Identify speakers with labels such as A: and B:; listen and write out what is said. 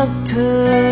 A: Doctor.